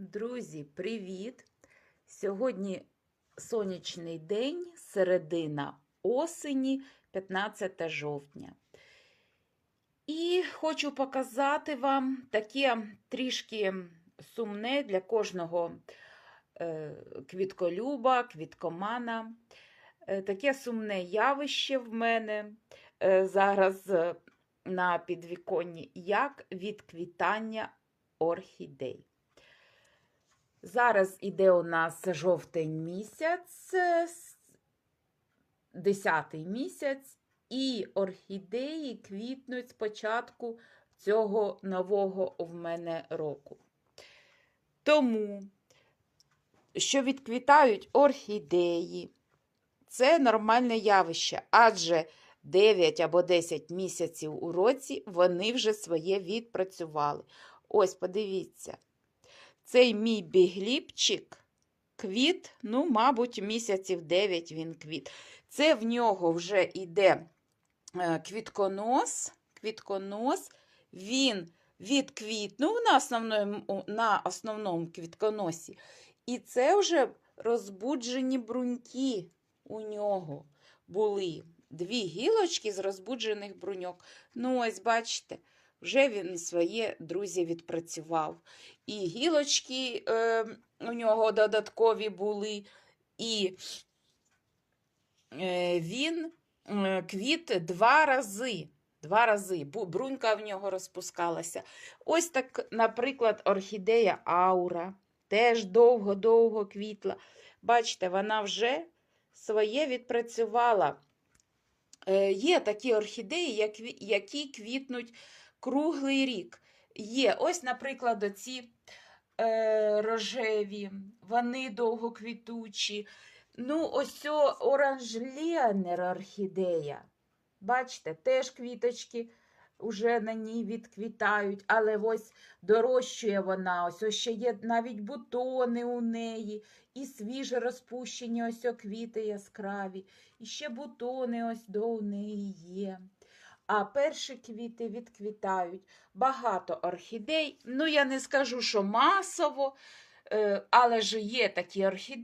Друзі, привіт! Сьогодні сонячний день, середина осені, 15 жовтня. І хочу показати вам таке трішки сумне для кожного е, квітколюба, квіткомана. Е, Таке сумне явище в мене е, зараз на підвіконні, як відквітання орхідей. Зараз іде у нас жовтень місяць, 10 місяць, і орхідеї квітнуть з початку цього нового в мене року. Тому, що відквітають орхідеї, це нормальне явище, адже 9 або 10 місяців у році вони вже своє відпрацювали. Ось, подивіться. Цей мій бігліпчик квіт, ну, мабуть, місяців 9 він квіт. Це в нього вже йде е, квітконос. квітконос. Він відквітнув на основному, на основному квітконосі. І це вже розбуджені бруньки у нього були. Дві гілочки з розбуджених бруньок. Ну, ось, бачите, вже він своє, друзі, відпрацював. І гілочки е, у нього додаткові були, і е, він е, квіт два рази. Два рази брунька в нього розпускалася. Ось так, наприклад, орхідея Аура теж довго-довго квітла. Бачите, вона вже своє відпрацювала. Е, Є такі орхідеї, які- які квітнуть круглий рік. Є, ось, наприклад, оці е, рожеві, вони довгоквітучі. Ну, ось ця оранж Ліанер орхідея. Бачите, теж квіточки вже на ній відквітають, але ось дорощує вона, ось, ось ще є навіть бутони у неї, і свіже розпущені ось квіти яскраві, і ще бутони ось до у неї є. А перші квіти відквітають. Багато орхідей. Ну, я не скажу, що масово, е, але ж є такі орхідеї.